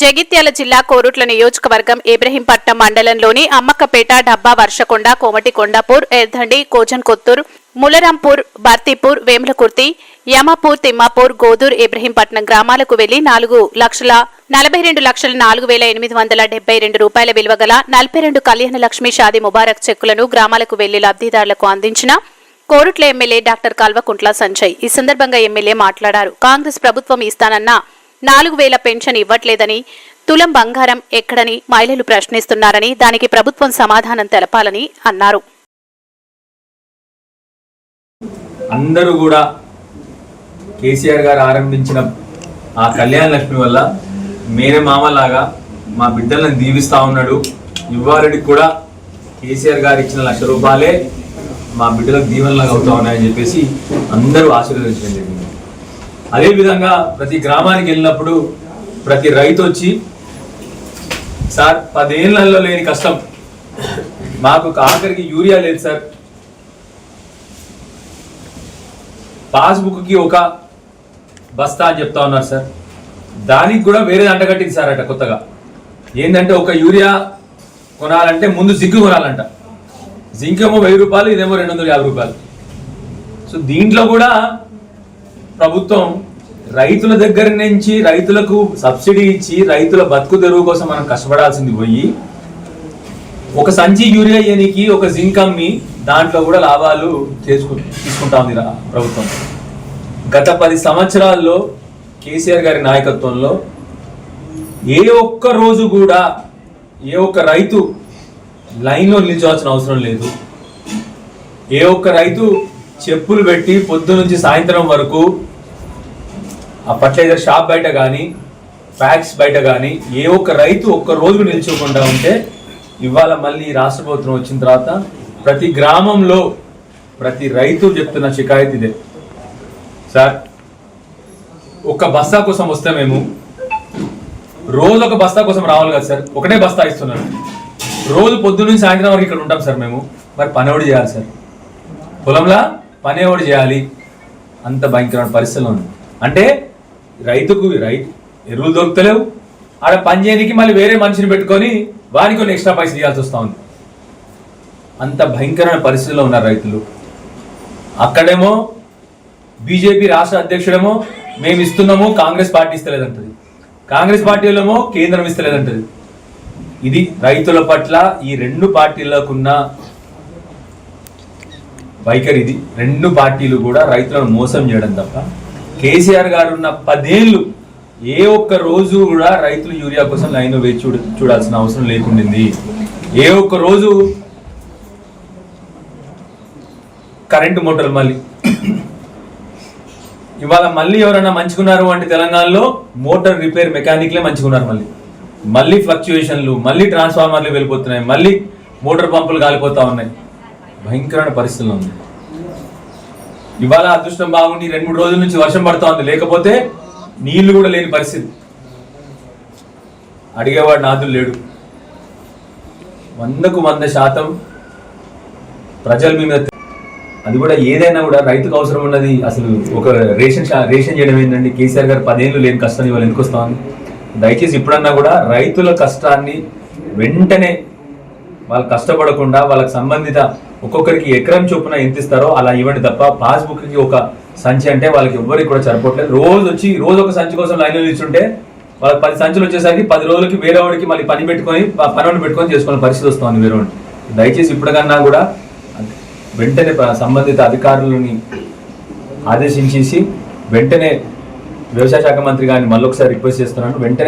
జగిత్యాల జిల్లా కోరుట్ల నియోజకవర్గం ఇబ్రహీంపట్నం మండలంలోని అమ్మక్కపేట డబ్బా వర్షకొండ కోమటి కొండాపూర్ ఎర్ధండి కోజన్ కొత్తూర్ ములరాంపూర్ బర్తీపూర్ వేములకుర్తి యమాపూర్ తిమ్మాపూర్ గోదూర్ ఇబ్రహీంపట్నం గ్రామాలకు వెళ్ళి నాలుగు లక్షల నలభై రెండు లక్షల నాలుగు వేల ఎనిమిది వందల డెబ్బై రెండు రూపాయల విలువ గల నలభై రెండు కళ్యాణ లక్ష్మి షాది ముబారక్ చెక్కులను గ్రామాలకు వెళ్ళి లబ్ధిదారులకు అందించిన కోరుట్ల ఎమ్మెల్యే డాక్టర్ కల్వకుంట్ల సంజయ్. ఈ సందర్భంగా ఎమ్మెల్యే మాట్లాడారు. కాంగ్రెస్ ప్రభుత్వం ఇస్తానన్న నాలుగు వేల పెన్షన్ ఇవ్వట్లేదని తులం బంగారం ఎక్కడని మహిళలు ప్రశ్నిస్తున్నారని దానికి ప్రభుత్వం సమాధానం తెలపాలని అన్నారు. అందరూ కూడా కేసీఆర్ గారు ఆరంభించిన ఆ కళ్యాణ లక్ష్మి వల్ల మేరే మామలాగా మా బిడ్డలను దీవిస్తా ఉన్నాడు. ఇవ్వాలని కూడా కేసీఆర్ గారు ఇచ్చిన లక్ష రూపాయలే మా బిడ్డలకు దీవెనలాగా అవుతా ఉన్నాయని చెప్పేసి అందరూ ఆశీర్వదించడం జరిగింది. అదేవిధంగా ప్రతి గ్రామానికి వెళ్ళినప్పుడు ప్రతి రైతు వచ్చి సార్ పదేళ్ళలో లేని కష్టం. మాకు ఆఖరికి యూరియా లేదు సార్. పాస్బుక్కి ఒక బస్తా అని చెప్తా ఉన్నారు సార్. దానికి కూడా వేరే అంటగట్టింది సార్ అట కొత్తగా. ఏంటంటే ఒక యూరియా కొనాలంటే ముందు జింక్ కొనాలంట. జింక్ ఏమో వెయ్యి రూపాయలు ఇదేమో రెండు వందల యాభై రూపాయలు. సో దీంట్లో కూడా ప్రభుత్వం రైతుల దగ్గర నుంచి రైతులకు సబ్సిడీ ఇచ్చి రైతుల బతుకు తెరువు కోసం మనం కష్టపడాల్సింది పోయి ఒక సంచి యూరియా ఇయనికి ఒక జింక్ అమ్మి దాంట్లో కూడా లాభాలు చేసుకు తీసుకుంటా ఉంది రా- ప్రభుత్వం. గత పది సంవత్సరాల్లో కేసీఆర్ గారి నాయకత్వంలో ఏ ఒక్క రోజు కూడా ఏ ఒక్క రైతు లైన్లో నిలిచాల్సిన అవసరం లేదు. ఏ ఒక్క రైతు చెప్పులు పెట్టి పొద్దు నుంచి సాయంత్రం వరకు ఆ ఫర్టిలైజర్ షాప్ బయట కానీ ఫ్యాక్స్ బయట కానీ ఏ ఒక్క రైతు ఒక్క రోజు నిల్చోకుండా ఉంటే ఇవాళ మళ్ళీ రాష్ట్ర ప్రభుత్వం వచ్చిన తర్వాత ప్రతి గ్రామంలో ప్రతి రైతు చెప్తున్న షికాయత్ ఇదే. సార్ ఒక బస్తా కోసం వస్తే మేము రోజు ఒక బస్తా కోసం రావాలి కదా సార్? ఒకటే బస్తా ఇస్తున్నారు రోజు పొద్దున్న నుంచి సాయంత్రం వరకు ఇక్కడ ఉంటాం సార్ మేము. మరి పని చేయాలి సార్? పొలంలా? పని ఎవడు చేయాలి. అంత భయంకరమైన పరిస్థితులు ఉంది. అంటే రైతుకు రైతు ఎరువులు దొరుకుతలేవు. ఆడ పని చేయడానికి మళ్ళీ వేరే మనిషిని పెట్టుకొని వానికి కొన్ని ఎక్స్ట్రా పైసలు ఇవ్వాల్సి వస్తూ ఉంది. అంత భయంకరమైన పరిస్థితుల్లో ఉన్నారు రైతులు. అక్కడేమో బీజేపీ రాష్ట్ర అధ్యక్షుడేమో మేము ఇస్తున్నాము కాంగ్రెస్ పార్టీ ఇస్తలేదంటది. కాంగ్రెస్ పార్టీలేమో కేంద్రం ఇస్తలేదంటది. ఇది రైతుల పట్ల ఈ రెండు పార్టీలకున్న వైఖరి ఇది. రెండు పార్టీలు కూడా రైతులను మోసం చేయడం తప్ప కేసీఆర్ గారు ఉన్న పదేళ్ళు ఏ ఒక్క రోజు కూడా రైతులు యూరియా కోసం లైన్ వేచి చూడ చూడాల్సిన అవసరం లేకుండింది. ఏ ఒక్క రోజు కరెంటు మోటార్లు మళ్ళీ. ఇవాళ మళ్ళీ ఎవరైనా మంచుకున్నారు అంటే తెలంగాణలో మోటార్ రిపేర్ మెకానిక్లే మంచుకున్నారు మళ్ళీ. మళ్ళీ ఫ్లక్చుయేషన్లు మళ్ళీ ట్రాన్స్ఫార్మర్లు వెళ్ళిపోతున్నాయి మళ్ళీ మోటార్ పంపులు కాలిపోతా ఉన్నాయి. భయంకరమైన పరిస్థితుల్లో ఉంది. ఇవాళ అదృష్టం బాగుండి రెండు మూడు రోజుల నుంచి వర్షం పడుతోంది. లేకపోతే నీళ్ళు కూడా లేని పరిస్థితి. అడిగేవాడు నాదులు లేడు. వందకు వంద శాతం ప్రజల మీద అది కూడా ఏదైనా కూడా రైతుకు అవసరం ఉన్నది. అసలు ఒక రేషన్ రేషన్ చేయడం ఏంటండి కేసీఆర్ గారు పదేళ్ళు లేని కష్టం ఇవాళ ఎందుకు వస్తా? దయచేసి ఇప్పుడన్నా కూడా రైతుల కష్టాన్ని వెంటనే వాళ్ళు కష్టపడకుండా వాళ్ళకి సంబంధిత ఒక్కొక్కరికి ఎకరం చొప్పున ఎంత ఇస్తారో అలా ఇవ్వండి తప్ప పాస్బుక్కి ఒక సంచి అంటే వాళ్ళకి ఎవ్వరికి కూడా సరిపోవట్లేదు. రోజు వచ్చి రోజు ఒక సంచి కోసం లైన్లో నిల్చుంటే వాళ్ళకి పది సంచులు వచ్చేసరికి పది రోజులకి వేరే వాడికి మళ్ళీ పని పెట్టుకొని పనులు పని పెట్టుకొని చేసుకునే పరిస్థితి వస్తుంది వేరే వాడికి. దయచేసి ఇప్పటికన్నా కూడా వెంటనే సంబంధిత అధికారులని ఆదేశించేసి వెంటనే వ్యవసాయ శాఖ మంత్రి గారిని మళ్ళొకసారి రిక్వెస్ట్ చేస్తున్నాను. వెంటనే